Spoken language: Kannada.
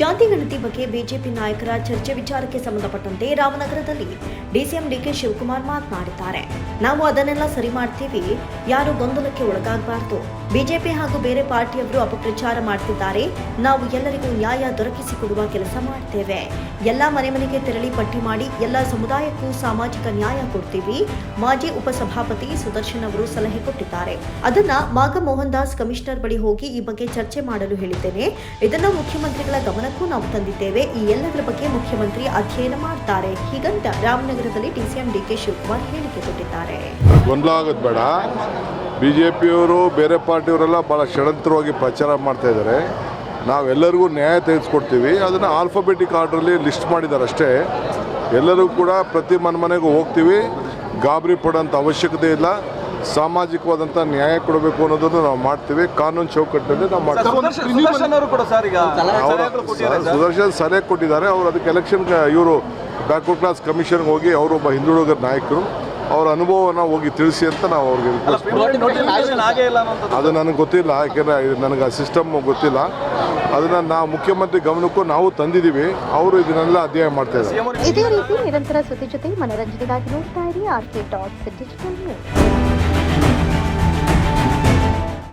ಗೊಂದಲಕ್ಕೆ ಬಿಜೆಪಿ ನಾಯಕರ ಚರ್ಚೆ ವಿಚಾರಕ್ಕೆ ಸಂಬಂಧಪಟ್ಟಂತೆ ರಾಮನಗರದಲ್ಲಿ ಡಿಸಿಎಂ ಡಿಕೆ ಶಿವಕುಮಾರ್ ಮಾತನಾಡಿದ್ದಾರೆ. ನಾವು ಅದನ್ನೆಲ್ಲ ಸರಿ ಮಾಡ್ತೀವಿ. ಯಾರು ಗೊಂದಲಕ್ಕೆ ಒಳಗಾಗಬಾರದು. ಬಿಜೆಪಿ ಹಾಗೂ ಬೇರೆ ಪಾರ್ಟಿಯವರು ಅಪಪ್ರಚಾರ ಮಾಡ್ತಿದ್ದಾರೆ. ನಾವು ಎಲ್ಲರಿಗೂ ನ್ಯಾಯ ದೊರಕಿಸಿಕೊಡುವ ಕೆಲಸ ಮಾಡ್ತೇವೆ. ಎಲ್ಲ ಮನೆ ಮನೆಗೆ ತೆರಳಿ ಪಟ್ಟಿ ಮಾಡಿ ಎಲ್ಲ ಸಮುದಾಯಕ್ಕೂ ಸಾಮಾಜಿಕ ನ್ಯಾಯ ಕೊಡ್ತೀವಿ. ಮಾಜಿ ಉಪಸಭಾಪತಿ ಸುದರ್ಶನ್ ಅವರು ಸಲಹೆ ಕೊಟ್ಟಿದ್ದಾರೆ. ಅದನ್ನ ಮಾಗ ಮೋಹನ್ ದಾಸ್ ಕಮಿಷನರ್ ಬಳಿ ಹೋಗಿ ಈ ಬಗ್ಗೆ ಚರ್ಚೆ ಮಾಡಲು ಹೇಳಿದ್ದೇನೆ. ಇದನ್ನ ಮುಖ್ಯಮಂತ್ರಿಗಳ ಗಮನಕ್ಕೂ ನಾವು ತಂದಿದ್ದೇವೆ. ಈ ಎಲ್ಲದರ ಬಗ್ಗೆ ಮುಖ್ಯಮಂತ್ರಿ ಅಧ್ಯಯನ ಮಾಡ್ತಾರೆ. ಹೀಗಂತ ರಾಮನಗರದಲ್ಲಿ ಡಿಸಿಎಂ ಡಿಕೆ ಶಿವಕುಮಾರ್ ಹೇಳಿಕೆ ಕೊಟ್ಟಿದ್ದಾರೆ. ಬಿ ಜೆ ಪಿಯವರು ಬೇರೆ ಪಾರ್ಟಿಯವರೆಲ್ಲ ಭಾಳ ಷಡಂತ್ರವಾಗಿ ಪ್ರಚಾರ ಮಾಡ್ತಾ ಇದ್ದಾರೆ. ನಾವೆಲ್ಲರಿಗೂ ನ್ಯಾಯ ತೆಗೆದುಕೊಡ್ತೀವಿ ಅದನ್ನು ಆಲ್ಫಾಬೆಟಿಕ್ ಆರ್ಡ್ರಲ್ಲಿ ಲಿಸ್ಟ್ ಮಾಡಿದ್ದಾರೆ ಅಷ್ಟೇ. ಎಲ್ಲರೂ ಕೂಡ ಪ್ರತಿ ಮನೆ ಮನೆಗೂ ಹೋಗ್ತೀವಿ. ಗಾಬರಿ ಪಡೋಂಥ ಅವಶ್ಯಕತೆ ಇಲ್ಲ. ಸಾಮಾಜಿಕವಾದಂಥ ನ್ಯಾಯ ಕೊಡಬೇಕು ಅನ್ನೋದನ್ನು ನಾವು ಮಾಡ್ತೀವಿ. ಕಾನೂನು ಚೌಕಟ್ಟಿನಲ್ಲಿ ನಾವು ಮಾಡ್ತೀವಿ. ಸುದರ್ಶನ್ ಸಲಹೆ ಕೊಟ್ಟಿದ್ದಾರೆ ಅವರು ಅದಕ್ಕೆ ಎಲೆಕ್ಷನ್ ಇವರು ಬ್ಯಾಕ್ವರ್ಡ್ ಕ್ಲಾಸ್ ಕಮಿಷನ್ಗೆ ಹೋಗಿ ಅವರೊಬ್ಬ ಹಿಂದುಳಿದ ನಾಯಕರು. ಅವರ ಅನುಭವನ ಹೋಗಿ ತಿಳಿಸಿ ಅಂತ ನಾವು ಅವ್ರಿಗೆ ರಿಕ್ವೆಸ್ಟ್ ಅನ್ನೋಂಥದ್ದು. ಅದು ನನಗೆ ಗೊತ್ತಿಲ್ಲ ಯಾಕೆಂದರೆ ನನಗೆ ಆ ಸಿಸ್ಟಮ್ ಗೊತ್ತಿಲ್ಲ. ಅದನ್ನು ನಾವು ಮುಖ್ಯಮಂತ್ರಿ ಗಮನಕ್ಕೂ ನಾವು ತಂದಿದ್ದೀವಿ. ಅವರು ಇದನ್ನೆಲ್ಲ ಅಧ್ಯಯನ ಮಾಡ್ತಾ ಇದ್ದಾರೆ. ಇದೇ ರೀತಿ ನಿರಂತರ ಸುದ್ದಿ ಜೊತೆ ಮನರಂಜನೆಗಾಗಿ ನೋಡ್ತಾ ಇರಿ R K talks digital news